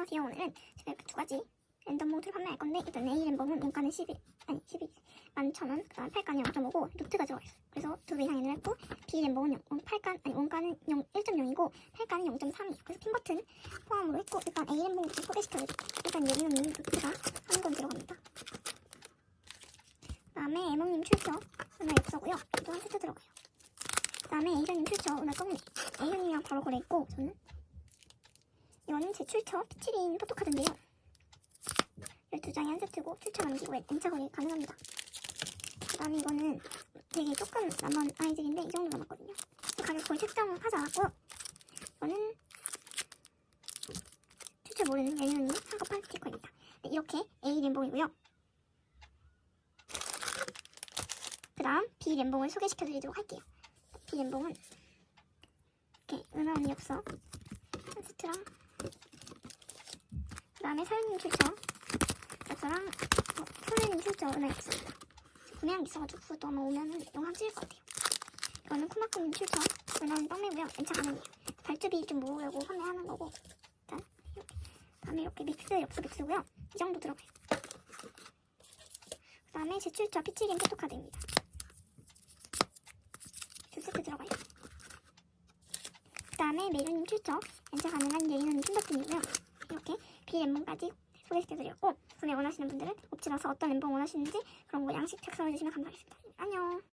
안녕하세요. 오늘은 제가 이렇게 두 가지 랜덤 봉투를 판매할 건데 일단 A 랜덤은 원가는 11, 아니 12, 11,000원, 그 다음에 8가는 0.5고 노트가 들어가 있어요. 그래서 두배 이상 예를 했고 B 랜덤은 0, 8간, 아니 원가는 0, 1.0이고 8가는 0.3이에요. 그래서 핀 버튼 포함으로 했고 일단 A 랜덤부터 소개시켜드릴게요. 일단 예리노님 노트가 한 권 들어갑니다. 그 다음에 에몽님 출처, 은하 엽서고요. 이도 한 세트 들어가요. 그 다음에 A현님 출처, 은하 썸네. A현님이랑 바로 거래했고 저는 이거는 제 출처 피치린 포토카드인데요. 12장에 한 세트고 출처 남기고 N차 거래 가능합니다. 그 다음에 이거는 되게 조금 남은 아이들인데 이 정도 남았거든요. 가격 거의 책정하지 않았고요. 이거는 출처 모르는 예리노님 상급한 스티커입니다. 네, 이렇게 A 램봉이고요. 그 다음 B 램봉을 소개시켜드리도록 할게요. B 램봉은 이렇게 은하 언니 엽서 한 세트랑 그 다음에 사연님 출처 엽서랑 어, 소연님 출처. 구매한 게 있어가지고 아마 오면은 영상 찍을 것 같아요. 이거는 코마크님 출처 은하는 떡매고요. 연차 가능해요. 발주비 좀 모으려고 판매하는 거고 일단 다음에 이렇게 믹스 엽서 믹스고요. 이 정도 들어가요. 그 다음에 제 출처 피치린 포토카드입니다. 두 세트 들어가요. 그 다음에 메르님 출처 연차 가능한 예인언니 핀버튼이고요. 이렇게 비엠봉까지 소개시켜드렸고 구매 원하시는 분들은 옵치라서 어떤 엠봉 원하시는지 그런 거 양식 작성해주시면 감사하겠습니다. 안녕.